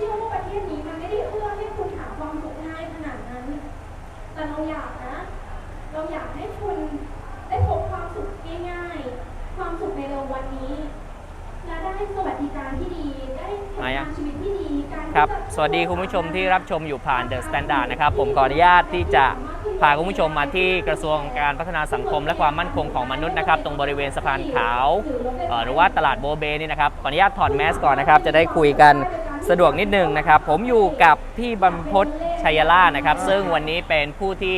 เชื่อว่าประเทศนี้มันไม่ได้เอื้อให้คุณหาความสุขง่ายขนาดนั้น แต่เราอยากนะ เราอยากให้คุณได้พบความสุขง่ายๆ ความสุขในเร็ววันนี้ และได้สวัสดิการที่ดี ได้ทำมายังงานชีวิตที่ดีการครับ สวัสดีคุณผู้ชมที่รับชมอยู่ผ่าน The Standard นะครับ ผมขออนุญาตที่จะพาคุณผู้ชมมาที่กระทรวงการพัฒนาสังคมและความมั่นคงของมนุษย์นะครับตรงบริเวณสะพานขาวหรือว่าตลาดโบเบนี่นะครับขออนุญาตถอดแมสก่อนนะครับ จะได้คุยกัน สะดวกนิดนึงนะครับ ผมอยู่กับพี่บรรพตชัยล่านะครับ ซึ่งวันนี้เป็นผู้ที่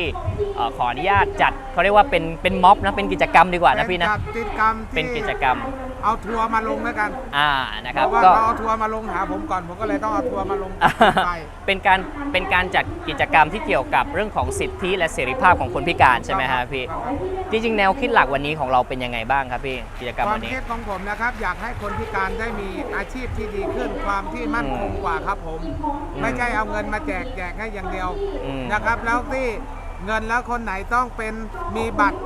เอ่อขออนุญาตจัดเขาเรียกว่าเป็นเป็นม็อบนะเป็นกิจกรรมดีกว่านะพี่นะ เป็นกิจกรรมที่เป็นกิจกรรม เอาทัวร์มาลงแล้วกันอ่านะคเพรับราะว่าก็ เขาเอาทัวร์มาลงหาผมก่อนผมก็เลยต้องเอาทัวร์มาลงไป เป็นการเป็นการจัดกิจกรรมที่เกี่ยวกับเรื่องของสิทธิและเสรีภาพของคนพิการใช่ไหมฮะพี่ จริงๆ แนวคิดหลักวันนี้ของเราเป็นยังไงบ้างครับพี่กิจกรรมควาวัมนนี้ คิดของผมนะครับ อยากให้คนพิการได้มีอาชีพที่ดีขึ้นความที่มั่นคงกว่าครับผม ไม่ใช่เอาเงินมาแจกแจกให้อย่างเดียวอืมนะครับ แล้วที่ เงินแล้วคนไหนต้องเป็นมีบัตร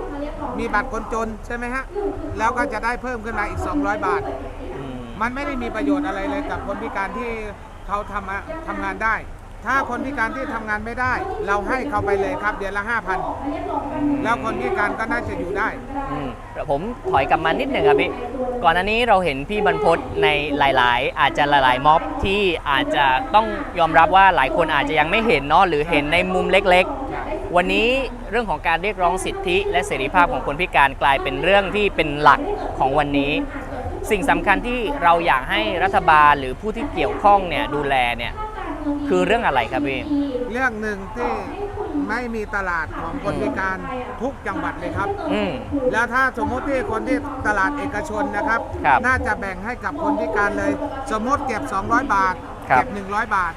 มีบัตรคนจนใช่ไหมฮะ แล้วก็จะได้เพิ่มขึ้นมาอีก 200 บาทอืมมันไม่ได้มีประโยชน์อะไรเลยกับคนพิการที่เขาทำอะทำงานได้ ถ้าคนพิการที่ทำงานไม่ได้ เราให้เขาไปเลยครับเดือนละ 5,000 แล้วคนพิการก็น่าจะอยู่ได้อืมเดี๋ยวผมถอยกลับมานิดหนึ่งครับพี่ ก่อนอันนี้เราเห็นพี่บรรพตในหลาย ๆ อาจจะหลาย ๆ ม็อบที่อาจจะต้องยอมรับว่าหลายคนอาจจะยังไม่เห็นเนาะหรือเห็นในมุมเล็ก ๆ วันนี้เรื่องของการเรียกร้องสิทธิและเสรีภาพของคนพิการกลายเป็นเรื่องที่เป็นหลักของวันนี้ สิ่งสำคัญที่เราอยากให้รัฐบาลหรือผู้ที่เกี่ยวข้องเนี่ยดูแลเนี่ยคือเรื่องอะไรครับพี่เรื่องหนึ่งที่ไม่มีตลาดของคนพิการทุกจังหวัดเลยครับอืมแล้วถ้าสมมติที่คนที่ตลาดเอกชนนะครับครับน่าจะแบ่งให้กับคนพิการเลย สมมติเก็บ 200 บาทครับเก็บ 100 บาท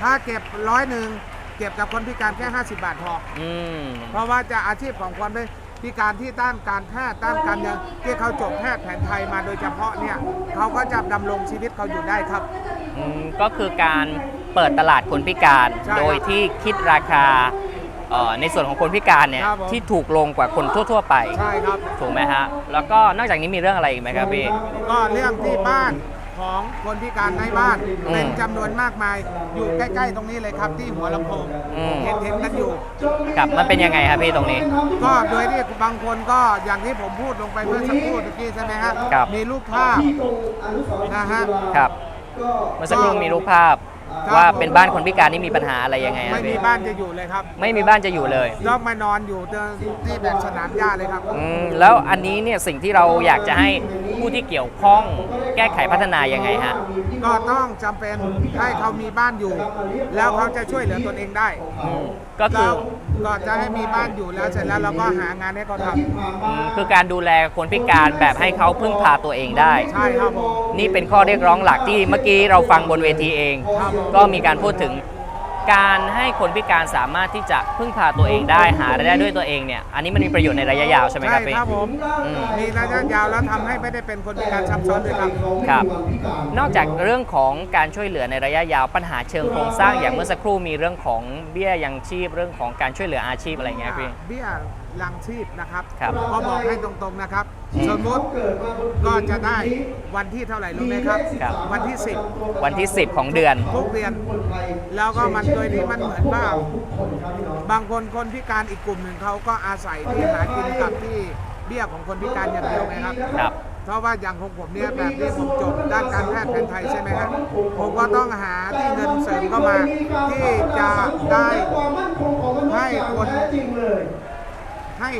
ถ้าเก็บร้อยหนึ่ง เก็บกับคนพิการแค่ 50 บาทพอ อืม เพราะว่าจะอาชีพของคนพิการที่ด้านการแพทย์ด้านการยังที่เขาจบแพทย์แผนไทยมาโดยเฉพาะเนี่ยเขาก็จะดำรงชีวิตเขาอยู่ได้ครับ อืมก็คือการเปิดตลาดคนพิการ ใช่ครับโดยที่คิดราคาเอ่อในส่วนของคนพิการเนี่ยครับผม ที่ถูกลงกว่าคนทั่ว ๆ ไป ใช่ครับ ถูกไหมฮะ แล้วก็นอกจากนี้มีเรื่องอะไรอีกไหมครับพี่ ก็เรื่องที่บ้าน ของคนพิการในบ้านอืมเป็นจำนวนมากมาย อยู่ใกล้ ๆ ตรงนี้เลยครับที่หัวลำโพงอืม เห็นเห็นกันอยู่กับมันเป็นยังไงครับพี่ตรงนี้ ก็โดยที่บางคนก็อย่างที่ผมพูดลงไปเมื่อสักครู่ตะกี้ใช่ไหมฮะครับ มีรูปภาพนะฮะ ครับ เมื่อสักครู่มีรูปภาพ ครับ ว่าเป็นบ้านคนพิการที่มีปัญหาอะไรยังไงคไม่รับมีพี่บ้านจะอยู่เลยครับไม่มีบ้านจะอยู่เลยต้องมานอนอยู่ที่แบบสนามหญ้าเลยครับ อืมแล้วอันนี้เนี่ยสิ่งที่เราอยากจะให้ผู้ที่เกี่ยวข้องแก้ไขพัฒนายังไงฮะ ก็ต้องจำเป็นให้เขามีบ้านอยู่ แล้วเขาจะช่วยเหลือตนเองได้อืมก็คือเราก็จะให้มีบ้านอยู่แล้วเสร็จแล้วเราก็หางานให้เขาทอืมคือการดูแลคนพิการแบบให้เขาพึ่งพาตัวเองได้ำใช่ครับผมนี่เป็นข้อเรียกร้องหลักที่เมื่อกี้เราฟังบนเวทีเอง ครับผมก็มีการพูดถึงการให้คนพิการสามารถที่จะพึ่งพาตัวเองได้หารายได้ด้วยตัวเองเนี่ยอันนี้มันมีประโยชน์ในระยะยาวใช่ไหมครับพี่ ครับผมอืม มีระยะยาวแล้วทำให้ไม่ได้เป็นคนพิการซ้ำซ้อนด้วยครับ ครับ นอกจากเรื่องของการช่วยเหลือในระยะยาวปัญหาเชิงโครงสร้างอย่างเมื่อสักครู่มีเรื่องของเบี้ยยังชีพเรื่องของการช่วยเหลืออาชีพอะไรเงี้ยพี่ เบี้ย ลังชีพนะครับ ครับ ก็บอกให้ตรงๆนะครับอืมสมมติก็จะได้วันที่เท่าไหร่รู้ไหมครับ ครับ วันที่วันที่ 10 ของเดือน10ทุกเดือน แล้วก็มันโดยที่มันเหมือนว่าบางคนคนพิการอีกกลุ่มหนึ่งเขาก็อาศัยที่หากินกับที่เบี้ยของคนพิการอย่างเดียวไงครับ ครับ เพราะว่าอย่างของผมเนี่ยแบบที่ผมจบด้านการแพทย์แผนไทยใช่ไหมครับผมก็ต้องหาที่เงินเสริมเข้ามา ที่จะได้ให้คน ให้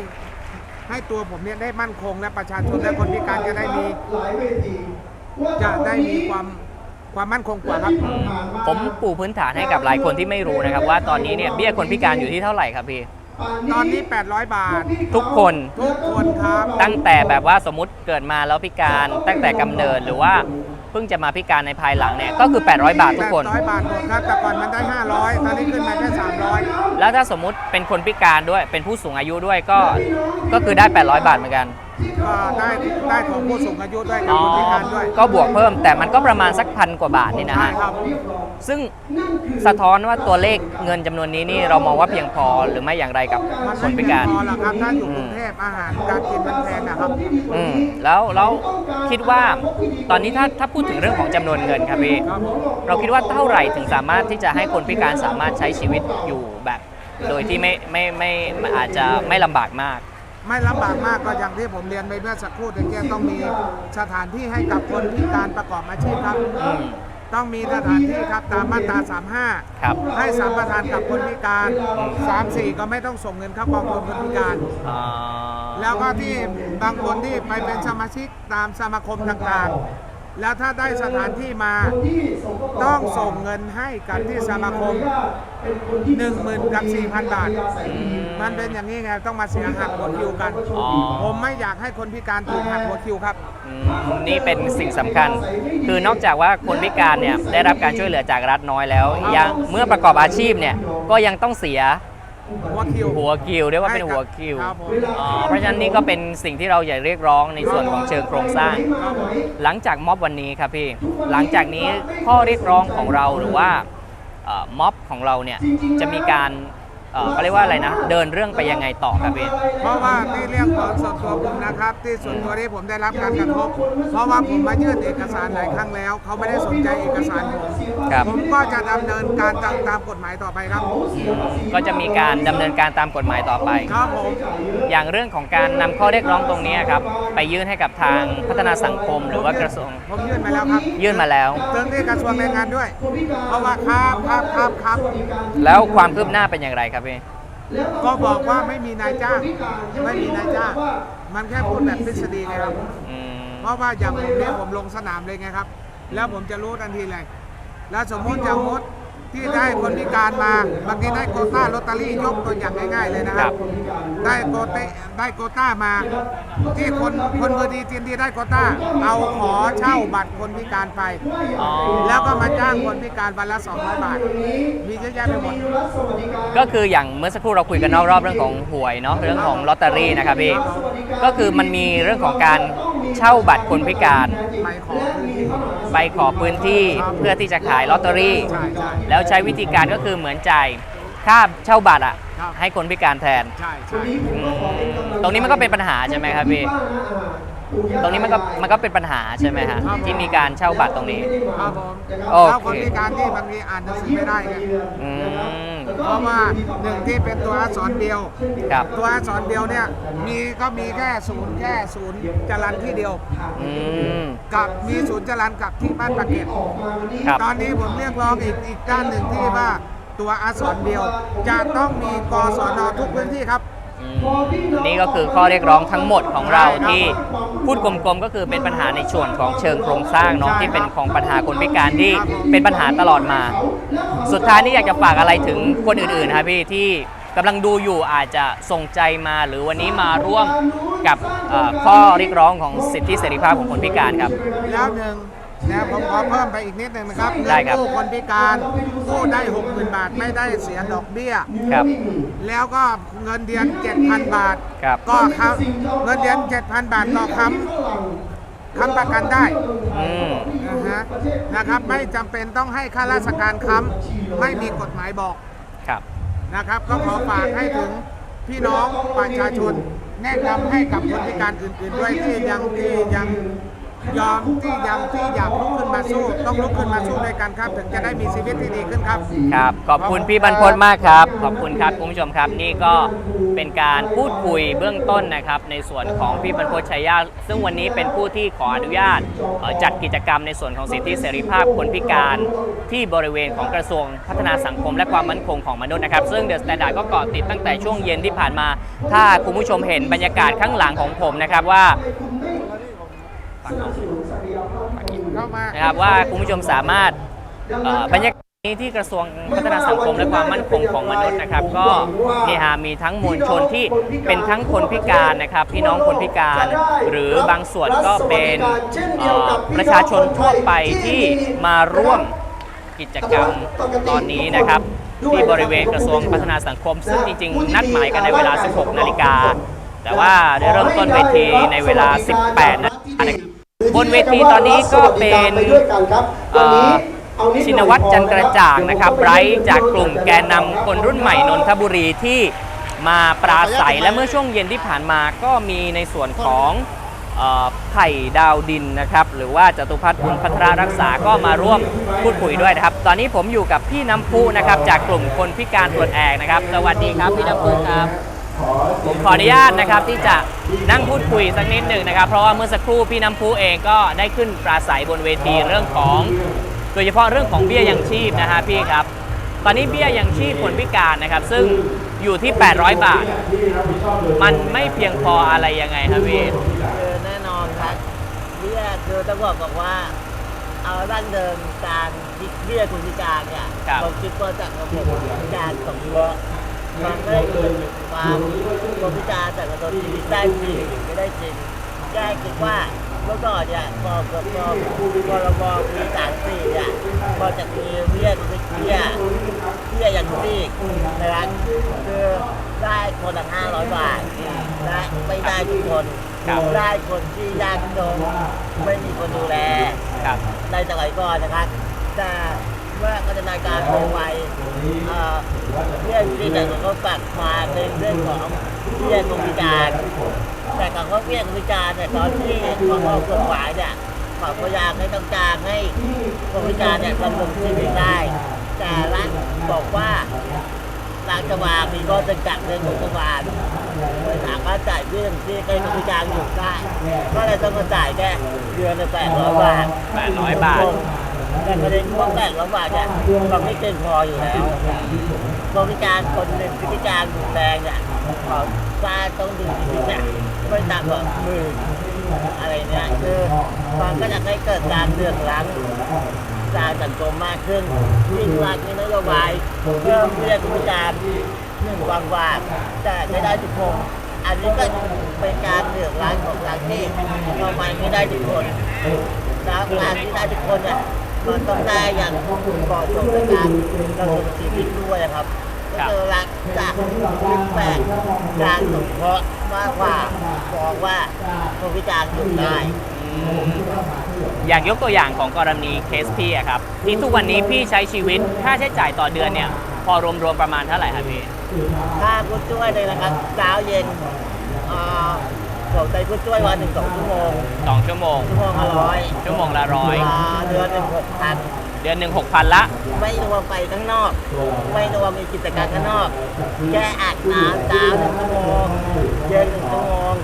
ให้ตัวผมเนี่ยได้มั่นคงและประชาชนและคนพิการจะได้มีจะได้มีความความมั่นคงกว่าครับ ผมปูพื้นฐานให้กับหลายคนที่ไม่รู้นะครับ ว่าตอนนี้เนี่ยเบี้ยคนพิการอยู่ที่เท่าไหร่ครับพี่ตอนนี้ 800 บาท ทุกคนทุกคนครับ ตั้งแต่แบบว่าสมมติเกิดมาแล้วพิการตั้งแต่กำเนิดหรือว่าเพิ่งจะมาพิการในภายหลังเนี่ยก็คือ 800 บาททุกคน 800 บาทหมดครับแต่ก่อนมันได้ 500 ตอนนี้ขึ้นมาแค่300 แล้วถ้าสมมุติเป็นคนพิการด้วยเป็นผู้สูงอายุด้วยก็ก็คือได้ 800 บาทเหมือนกัน ก็ได้ได้ของผู้สูงอายุด้วยกับอ๋อคนพิการด้วยก็บวกเพิ่มแต่มันก็ประมาณสักพันกว่าบาทนี่นะใช่ฮะครับ ซึ่งสะท้อนว่าตัวเลขเงินจำนวนนี้นี่เรามองว่าเพียงพอหรือไม่อย่างไรกับมันคไม่นพิเพียการงพอหรอกครับถ้าอยู่กรุงเทพอาหารการกินมันแพงนะครับ อืมแล้วแล้วคิดว่าตอนนี้ถ้าถ้าพูดถึงเรื่องของจำนวนเงินครับพี่ครับผมเราคิดว่าเท่าไหร่ถึงสามารถที่จะให้คนพิการสามารถใช้ชีวิตอยู่แบบ โดยที่ไม่ไม่ไม่ไม่อาจจะไม่ลำบากมาก ไม่ลำบากมากก็อย่างที่ผมเรียนไปเมื่อสักครู่ตะเกียต้องมีสถานที่ให้กับคนพิการประกอบอาชีพครับ อืม ต้องมีสถานที่ครับตามมาตรา35ครับให้สัมปทานกับคนพิการ 3 4 ก็ไม่ต้องส่งเงินเข้ากองทุนคนพิการ อ่า แล้วก็ที่บางคนที่ไปเป็นสมาชิกตามสมาคมต่างๆ แล้วถ้าได้สถานที่มาต้องส่งเงินให้กันที่สมาคม1 0,000กับ4,000 บาท มันเป็นอย่างนี้ไงต้องมาเสียหักหัวคิวกัน อ๋อ ผมไม่อยากให้คนพิการถูกหักหัวคิวครับ อืมนี่เป็นสิ่งสำคัญ คือนอกจากว่าคนพิการเนี่ยได้รับการช่วยเหลือจากรัฐน้อยแล้วยังเมื่อประกอบอาชีพเนี่ยก็ยังต้องเสีย หัวคิว หัวคิวเรียกว่าเป็นหัวคิวครับผม อ๋อเพราะฉะนั้นนี่ก็เป็นสิ่งที่เราอยากเรียกร้องในส่วนของเชิงโครงสร้าง หลังจากม็อบวันนี้ครับพี่ หลังจากนี้ข้อเรียกร้องของเราหรือว่าเอ่อม็อบของเราเนี่ยจะมีการ เอ่อเขาเรียกว่าอะไรนะ เดินเรื่องไปยังไงต่อครับพี่เพราะว่าที่เรื่องของส่วนตัวผมนะครับ ที่ส่วนตัวที่ผมได้รับการกระทบ เพราะว่าผมมายื่นเอกสารหลายครั้งแล้ว เขาไม่ได้สนใจเอกสารผมครับ ผมก็จะดำเนินการตามตามกฎหมายต่อไปครับก็จะมีการดำเนินการตามกฎหมายต่อไป ครับผม อย่างเรื่องของการนำข้อเรียกร้องตรงนี้ครับไปยื่นให้กับทางพัฒนาสังคมหรือว่ากระทรวง ผมยื่นมาแล้วครับยื่นมาแล้วเรื่องที่กระทรวงแรงงานด้วย เพราะว่าครับครับครับครับ แล้วความคืบหน้าเป็นอย่างไรครับพี่ก็บอกว่าไม่มีนายจ้างไม่มีนายจ้าง มันแค่พูดแบบทฤษฎีไงครับ อืมเพราะว่าอย่างผมเนี่ยผมลงสนามเลยไงครับ แล้วผมจะรู้ทันทีเลย แล้วสมมติอย่างมด ที่ได้คนพิการมาบางทีได้โควต้าลอตเตอรี่ยกตัวอย่างง่าย ๆเลยนะคครัรับบได้โควต้าได้โควต้ามา ที่คนคนเบอร์ดีเทียนดีได้โควต้า เอาขอเช่าบัตรคนพิการไปอ๋อแล้วก็มาจ้างคนพิการวันละ200บาทมีเยอะแยะไปหมดก็คืออย่างเมื่อสักครู่เราคุยกันนอกรอบเรื่องของหวยเนาะเรื่องของลอตเตอรี่นะครับพี่ก็คือมันมีเรื่องของการ เช่าบัตรคนพิการไปขอพื้นที่ ไปขอพื้นที่เพื่อที่จะขายลอตเตอรี่ ใช่ใช่แล้วใช้วิธีการก็คือเหมือนจ่ายค่าเช่าบัตรอะ ครับ ให้คนพิการแทนใช่ใช่ อืมตรงนี้มันก็เป็นปัญหาใช่ไหมครับพี่ ตรงนี้มันก็มันก็เป็นปัญหาใช่ไหมฮะที่มีการเช่าบัตรตรงนี้ ครับผมโอเค แล้วคนพิการที่บางทีอ่านหนังสือไม่ได้ไงอืมเพราะว่าหนึ่งที่เป็นตัวอักษรเดียว ครับ ตัวอักษรเดียวเนี่ยมีก็มีแค่ศูนย์แค่ศูนย์จรันที่เดียว อืม กับมีศูนย์จรันกับที่บ้านปากเกร็ดครับ ตอนนี้ผมเรียกร้องอีกอีกด้านหนึ่งที่ว่าตัวอักษรเดียว จะต้องมีกศนทุกพื้นที่ครับ อืมนี่ก็คือข้อเรียกร้องทั้งหมดของเราใช่ครับที่ พูดกลมๆก็คือเป็นปัญหาในส่วนของเชิงโครงสร้างเนาะใช่ครับที่เป็นของปัญหาคนพิการที่ครับผมเป็นปัญหาตลอดมา สุดท้ายนี่อยากจะฝากอะไรถึงคนอื่นๆครับพี่ที่กำลังดูอยู่อาจจะส่งใจมาหรือวันนี้มาร่วมกับเอ่อข้อเรียกร้องของสิทธิเสรีภาพของคนพิการครับแล้วหนึ่ง นะผมขอเพิ่มไปอีกนิดหนึ่งนะครับได้ครับ เงินกู้คนพิการกู้ได้60,000บาทไม่ได้เสียดอกเบี้ย ครับ แล้วก็เงินเดือน 7,000 บาท ครับ ก็ค้ำเงินเดือน 7,000 บาทก็ค้ำค้ำประกันได้อืม นะฮะนะครับไม่จำเป็นต้องให้ข้าราชการค้ำไม่มีกฎหมายบอก ครับ นะครับก็ขอฝากให้ถึงพี่น้องประชาชน แนะนำให้กับคนพิการอื่นๆด้วยที่ยังที่ยัง ยอมที่ยังที่อยากลุกขึ้นมาสู้ ต้องลุกขึ้นมาสู้ด้วยกันครับ ถึงจะได้มีชีวิตที่ดีขึ้นครับ ครับ ขอบคุณพี่บรรพตมากครับ ขอบคุณครับคุณผู้ชมครับ นี่ก็เป็นการพูดคุยเบื้องต้นนะครับ ในส่วนของพี่บรรพตชัยยาซึ่งวันนี้เป็นผู้ที่ขออนุญาตจัดกิจกรรมในส่วนของสิทธิเสรีภาพคนพิการที่บริเวณของกระทรวงพัฒนาสังคม และความมั่นคงของมนุษย์นะครับ ซึ่งเดอะสแตนดาร์ดก็เกาะติดตั้งแต่ช่วงเย็นที่ผ่านมา ถ้าคุณผู้ชมเห็นบรรยากาศข้างหลังของผมนะครับว่า นะครับว่าคุณผู้ชมสามารถบรรยากาศนี้ที่กระทรวงพัฒนาสังคมและความมั่นคงของมนุษย์นะครับ ก็นี่ฮะมีทั้งมวลชนที่เป็นทั้งคนพิการนะครับ พี่น้องคนพิการ หรือบางส่วนก็เป็นประชาชนทั่วไปที่มาร่วมกิจกรรมตอนนี้นะครับที่บริเวณกระทรวงพัฒนาสังคม ซึ่งจริงๆ นัดหมายกันในเวลา 16 นาฬิกา แต่ว่าได้เริ่มต้นเวทีในเวลา 18 นาฬิกาครั บบนเวทีตอนนี้ก็เป็นเอ่อชินวัตรจันกระจ่างนะครับไบรท์จากกลุ่มแกนนำคนรุ่นใหม่นนทบุรีที่มาปราศัยและเมื่อช่วงเย็นที่ผ่านมาก็มีในส่วนของเอ่อไผ่ดาวดินนะครับหรือว่าจตุพัฒน์บุญพัทรารักษาก็มาร่วมพูดคุยด้วยนะครับ ตอนนี้ผมอยู่กับพี่น้ำพุนะครับจากกลุ่มคนพิการปลดแอกนะครับ สวัสดีครับพี่น้ำพุครับ ผมขออนุญาตนะครับที่จะนั่งพูดคุยสักนิดหนึ่งนะครับ เพราะว่าเมื่อสักครู่พี่น้ำพุเองก็ได้ขึ้นปราศัยบนเวทีเรื่องของโดยเฉพาะเรื่องของเบี้ยยังชีพนะฮะพี่ครับ ตอนนี้เบี้ยยังชีพคนพิการนะครับ ซึ่งอยู่ที่ 800 บาท มันไม่เพียงพออะไรยังไงครับพี่คือแน่นอนครับเบี้ยคือต้องบอกบอกว่า เอาดั้งเดิมการเบี้ยคนพิการเนี่ยเราคิดว่าจากระบบพิการสงเคราะห์ มันไม่ได้เกิดความคนพิการแต่ระบบชีวิตได้จริงหรือไม่ได้จริงแค่คิดว่าเมื่อก่อนเนี่ยพอพอพอพอรบปีสามสี่เนี่ยพอจะมีเบี้ยเบี้ยเบี้ยอย่างที่นะครับคือได้คนละห้าร้อยบาทและไม่ได้ทุกคนได้คนที่ยากจนไม่มีคนดูแลในสมัยก่อนนะครับแต่ เมื่อพัฒนาการลงไปเอ่อเรื่องที่แต่เขากมาในเรื่องของเรื่องคนพิการ แต่ของเขาเรื่องคนพิการเนี่ยตอนที่เขาออกกฎหมายเนี่ยขาพยายามให้ต้องการให้คนพิการเนี่ยดำรงชีวิตได้ แต่รัฐบอกว่ารัฐบาลมีข้อจำกัดเรื่องงบประมาณไม่สามารถจ่ายเรื่องที่ให้คนพิการอยู่ได้ ก็เลยต้องมาจ่ายแค่เดือนละแปดร้อยบาท800บาท แต่ประเด็นว่าแปดร้อยบาทเนี่ยมันไม่เกินพออยู่แล้วคนพิการคนหนึ่งพิการรุนแรงเนี่ยเขาสร้าต้องดึงชีวิตเนี่ยไม่ต่ำกว่าหมื่นอะไรเนี่ยคือมันก็จะให้เกิดการเดือดร้อนการสังคมมากขึ้นยิ่งรัฐมีนโยบายเพิ่มเรียกพิการหนึ่งวันวาแต่ไม่ได้ทุกคนอันนี้ก็เป็นการเดือดร้อนของรัฐที่ทำไมไม่ได้ทุกคนแล้วการที่ได้ทุกคนเนี่ย มันต้องได้อย่างเหมาะสมในการดำรงชีวิตด้วยนะครับครัก็บคือรักจากคิดแปลกการสงเคราะห์มากกว่ามองว่าคนพิการอยู่ได้อย่างยกตัวอย่างของกรณีเคสพี่อะครับที่ทุกวันนี้พี่ใช้ชีวิตค่าใช้จ่ายต่อเดือนเนี่ย พอรวมๆประมาณเท่าไหร่ครับพี่ถ้าผู้ช่วยเลยนะครับเช้าเย็น อ่าผมใจผู้ช่วยวันหนึ่งสองชั่วโมง2ชั่วโมง ชั่วโมงละร้อยชั่วโมงละร้อยอ่าเดือนหนึ่งหกพันเดือนหนึ่งหกพันละ ไม่รวมไปข้างนอก ไม่รวมมีกิจการข้างนอก แค่อาบน้ำเช้าหนึ่งชั่วโมงเย็นหนึ่งชั่วโมง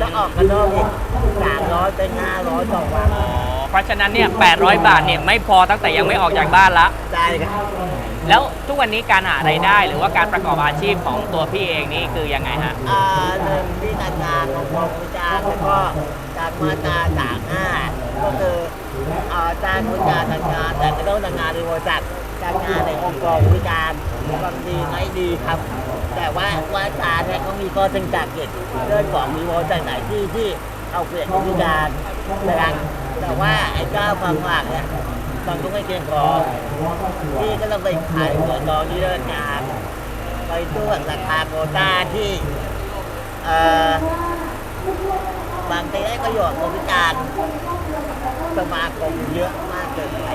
จะออกข้างนอกอีกสามร้อยเป็นห้าร้อยต่อวันอ๋อเพราะฉะนั้นเนี่ย800 บาทเนี่ยไม่พอตั้งแต่ยังไม่ออกจากบ้านละ ใช่ครับ แล้วทุกวันนี้การหารายได้ หรือว่าการประกอบอาชีพของตัวพี่เองนี่คือยังไงฮะอ่าหนึ่งที่การงานของกองวิจารแล้วก็การมาตราสามห้าก็คืออ่าจ้างวิจารทำงาน แต่ไม่ต้องทำงานในบริษัทการงานในองค์กรวิจารบางดีไม่ดีครับ แต่ว่าว่าการเนี่ยเขามีข้อจำกัดเกี่ยวกับเรื่องของมีบริษัทไหนที่ที่เอาเปรียบผู้พิการนะครับแต่ว่าไอ้เจ้าความหลักเนี่ย มันก็ไม่เพียงพอที่ก็ต้องไปขายตัวตอนที่เลิกงานไปตู้กับราคาโควต้าที่เอ่อบางทีได้ประโยชน์คนพิการสมาคมเยอะมากเกินไป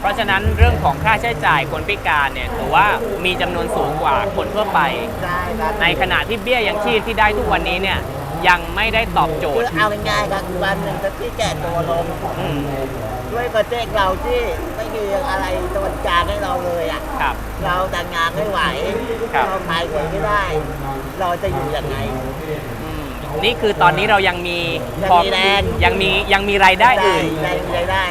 เพราะฉะนั้นเรื่องของค่าใช้จ่ายคนพิการเนี่ยถือว่ามีจำนวนสูงกว่าคนทั่วไปได้ครับในขณะที่เบี้ยยังชีพที่ได้ทุกวันนี้เนี่ยยังไม่ได้ตอบโจคืทอย์เอาง่ายๆครับวันหนึ่งจะที่แก่ตัวลงอืม ด้วยประเทศเราที่ไม่มีอะไรตะวันกลางให้เราเลยอะ ครับ เราแต่งงานไม่ไหว ครับ เราขายหวยไม่ได้ เราจะอยู่ยังไง อืมนี่คือตอนนี้เรายังมียังพอมีแรง ยังมียังมีรายได้อื่น ได้ได้ได้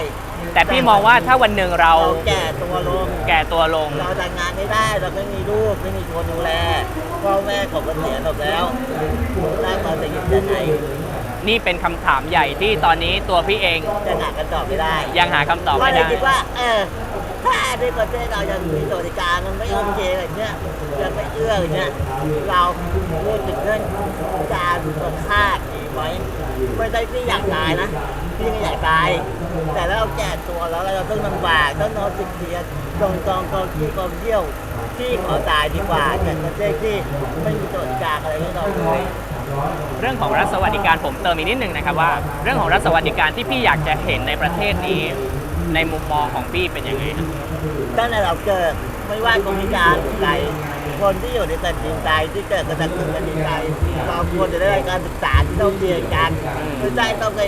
แต่พี่มองว่าถ้าวันหนึ่งเราเราแก่ตัวลง แก่ตัวลง เราแต่งงานไม่ได้ เราไม่มีลูกไม่มีคนดูแลพ่อแม่เขาก็เสียหมดแล้วได้มาจะอยู่ยังไง นี่เป็นคำถามใหญ่ที่ตอนนี้ตัวพี่เองจะหากันตอบไม่ได้ยังหาคำตอบก็ไม่เลยได้คิดว่า เออ ถ้าในประเทศเรายังมีสวัสดิการมันไม่โอเคอะไรเงี้ยยังไม่เอื้ออะไรเงี้ยเราพูดถึงเรื่องการตกค่าดไหมไม่ได้ที่อยากตายนะพี่ไม่อยากตายแต่ถ้าเราแก่ตัวแล้วเราต้องลำบากต้องนอนติดเตียงตรงตองกองที่กองเที่ยวที่ขอตายดีกว่าเนี่ยประเทศที่ไม่มีสวัสดิการอะไรให้เราเลย เรื่องของรัฐสวัสดิการผมเติมอีกนิดนึงนะครับว่า เรื่องของรัฐสวัสดิการที่พี่อยากจะเห็นในประเทศนี้ ในมุมมองของพี่เป็นยังไงครับตั้งแต่เราเกิดไม่ว่าคนพิการหรือใครคนที่อยู่ในแผ่นดินไทยที่เกิดกระตันแผ่นดินไทยเราควรจะได้รับการศึกษาที่ต้องเรียนกันไม่ใช่ต้องไป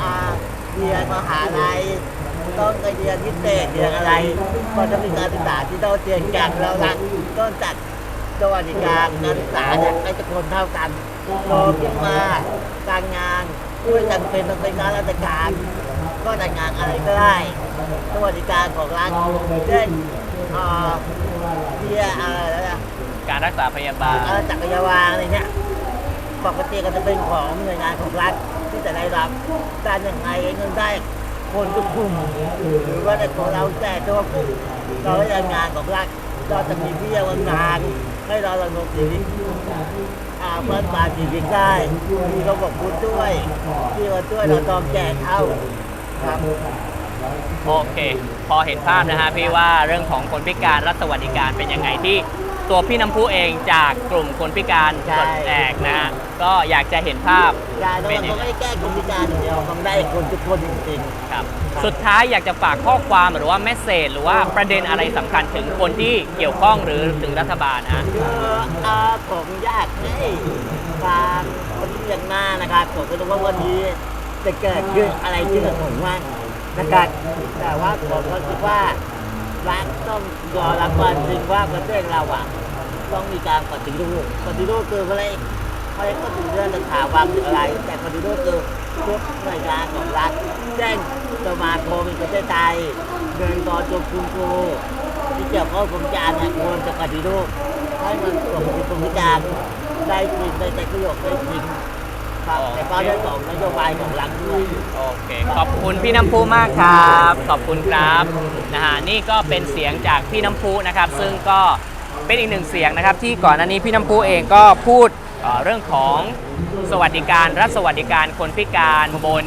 อ่าเรียนมหาลัยต้องไปเรียนพิเศษเรียนอะไรก็จะมีการศึกษาที่ต้องเรียนกันแล้วละต้องจัดสวัสดิการการศึกษาเนี่ยให้ทุกคนเท่ากัน โตขึ้นมาการงานไม่จำเป็นต้องเป็นงานราชการ ก็จัดงานอะไรก็ได้สวัสดิการของรัฐเช่นเอ่อเบี้ยอะไรแล้วนะการรักษาพยาบาลเอ่อจักรยาวางอะไรเนี่ยปกติก็จะเป็นของหน่วยงานของรัฐที่จะได้รับการยังไงเงินได้คนทุกกลุ่มหรือว่าแต่ตัวเราแต่ตัวกลุ่มเราได้รับงานของรัฐเราจะมีเบี้ยวันงาน ให้เราดำรงชีวิตอาเพิ่มปานชีวิตได้มีเขาบอกคุณด้วยที่มาช่วยเราตอมแจกเอาครับโอเค พอเห็นภาพนะฮะพี่ว่าเรื่องของคนพิการรัฐสวัสดิการเป็นยังไงที่ ตัวพี่น้ำพุเองจากกลุ่มคนพิการใช่ ปลดแอกนะฮะก็อยากจะเห็นภาพการต้องเป็นเรายังไม่ไงได้แก้คนพิการอย่างเดียวต้องได้คนทุกคนจริงครับ สุดท้ายอยากจะฝากข้อความหรือว่าแมสเซจหรือว่าประเด็นอะไรสำคัญถึงคนที่เกี่ยวข้องหรือถึงรัฐบาลฮะ ๆคือเอ่อผมอยากให้ทางคนที่ยังหน้านะครับผมก็รู้ว่าวันนี้จะเกิดขึ้นอะไรขึ้นกับผมว่างนะครับแต่ว่าผมก็คิดว่า รัฐต้องยอมรับความจริงว่าประเทศเราอะต้องมีการปฏิรูปปฏิรูปคืออะไรไม่ก็ถึงเรื่องจะข่าววางหรืออะไร แต่ปฏิรูปคือทุกหน่วยงานของรัฐเช่นสมาคมประเทศไทยเงินกองทุนคุณครูที่เกี่ยวข้องกับการเนี่ยควรจะปฏิรูปให้มันสมบูรณ์สมบูรได้จริงได้ประโยชน์ได้จริงครับแต่ก็ได้สองนโยบายของรัฐด้วยโอเคขอบ คุณพี่น้ำพุมากครับ ขอบคุณครับนะฮะนี่ก็เป็นเสียงจากพี่น้ำพุนะครับ ซึ่งก็เป็นอีกหนึ่งเสียงนะครับ ที่ก่อนหน้านี้พี่น้ำพุเองก็พูดเอ่อเรื่องของสวัสดิการรัฐสวัสดิการคนพิการบน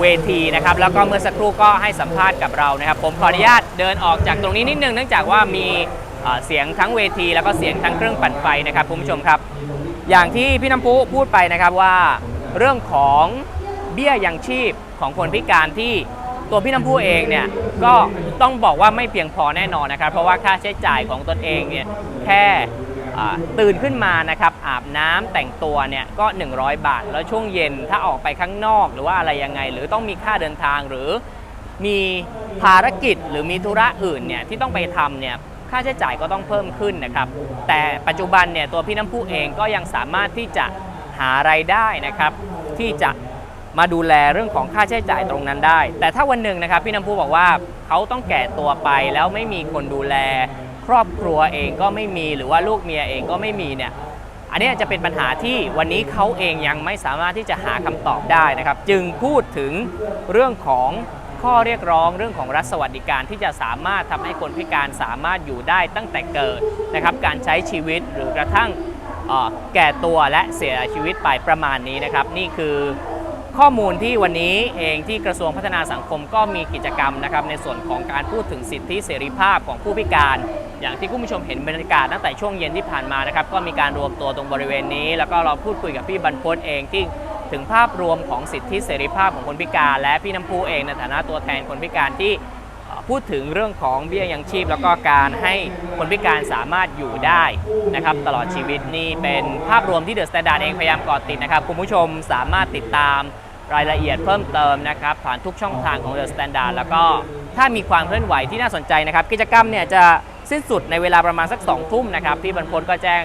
เวทีนะครับ แล้วก็เมื่อสักครู่ก็ให้สัมภาษณ์กับเรานะครับ ผมขออนุญาตเดินออกจากตรงนี้นิดนึงเนื่องจากว่ามีเอ่อเสียงทั้งเวทีแล้วก็เสียงทั้งเครื่องปั่นไฟนะครับคุณผู้ชมครับ อย่างที่พี่น้ำพุพูดไปนะครับว่าเรื่องของ เบี้ยยังชีพของคนพิการที่ตัวพี่น้ำพุเองเนี่ยก็ต้องบอกว่าไม่เพียงพอแน่นอนนะครับ เพราะว่าค่าใช้จ่ายของตนเองเนี่ยแค่ตื่นขึ้นมานะครับอาบน้ำแต่งตัวเนี่ยก็ 100 บาท แล้วช่วงเย็นถ้าออกไปข้างนอกหรือว่าอะไรยังไง หรือต้องมีค่าเดินทางหรือมีภารกิจหรือมีธุระอื่นเนี่ยที่ต้องไปทำเนี่ยค่าใช้จ่ายก็ต้องเพิ่มขึ้นนะครับ แต่ปัจจุบันเนี่ยตัวพี่น้ำพุเองก็ยังสามารถที่จะหาไรายได้นะครับ ที่จะ มาดูแลเรื่องของค่าใช้จ่ายตรงนั้นได้ แต่ถ้าวันหนึ่งนะครับพี่น้ำพุบอกว่าเขาต้องแก่ตัวไปแล้วไม่มีคนดูแล ครอบครัวเองก็ไม่มีหรือว่าลูกเมียเองก็ไม่มีเนี่ยอันนี้จะเป็นปัญหาที่วันนี้เขาเองยังไม่สามารถที่จะหาคำตอบได้นะครับ จึงพูดถึงเรื่องของข้อเรียกร้องเรื่องของรัฐสวัสดิการที่จะสามารถทำให้คนพิการสามารถอยู่ได้ตั้งแต่เกิดนะครับ การใช้ชีวิตหรือกระทั่งแก่ตัวและเสียชีวิตไปประมาณนี้นะครับ นี่คือ ข้อมูลที่วันนี้เองที่กระทรวงพัฒนาสังคมก็มีกิจกรรมนะครับในส่วนของการพูดถึงสิทธิเสรีภาพของผู้พิการ อย่างที่คุณผู้ชมเห็นบรรยากาศตั้งแต่ช่วงเย็นที่ผ่านมานะครับก็มีการรวมตัวตรงบริเวณนี้ แล้วก็เราพูดคุยกับพี่บรรพตเองที่ถึงภาพรวมของสิทธิเสรีภาพของคนพิการ และพี่น้ำพูเองในฐานะตัวแทนคนพิการที่พูดถึงเรื่องของเบี้ยยังชีพ แล้วก็การให้คนพิการสามารถอยู่ได้นะครับตลอดชีวิตนี่เป็นภาพรวมที่เดอะสแตนดาร์ดเองพยายามเกาะติดนะครับ คุณผู้ชมสามารถติดตาม รายละเอียดเพิ่มเติมนะครับผ่านทุกช่องทางของเดอะสแตนดาร์ดแล้วก็ถ้ามีความเคลื่อนไหวที่น่าสนใจนะครับ กิจกรรมเนี่ยจะสิ้นสุดในเวลาประมาณสัก2องทุ่มนะครับพี่บรรพตก็แจ้ง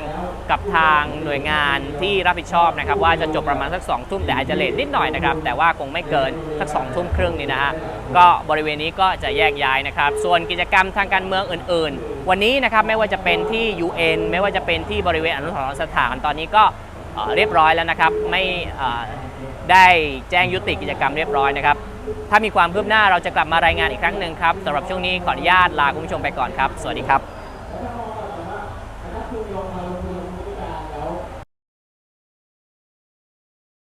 กับทางหน่วยงานที่รับผิดชอบนะครับ ว่าจะจบประมาณสัก2องทุ่มแต่อาจจะเลทนิดหน่อยนะครับ แต่ว่าคงไม่เกินสัก2องทุ่มครึ่งนี่นะฮะก็บริเวณนี้ก็จะแยกย้ายนะครับ ส่วนกิจกรรมทางการเมืองอื่น ๆ วันนี้นะครับไม่ว่าจะเป็นที่ UN ไม่ว่าจะเป็นที่บริเวณอนุสรณ์สถานตอนนี้ก็เรียบร้อยแล้วนะครับไม่ ได้แจ้งยุติกิจกรรมเรียบร้อยนะครับ ถ้ามีความคืบหน้าเราจะกลับมารายงานอีกครั้งหนึ่งครับสำหรับช่วงนี้ขออนุญาตลาคุณผู้ชมไปก่อนครับ สวัสดีครับ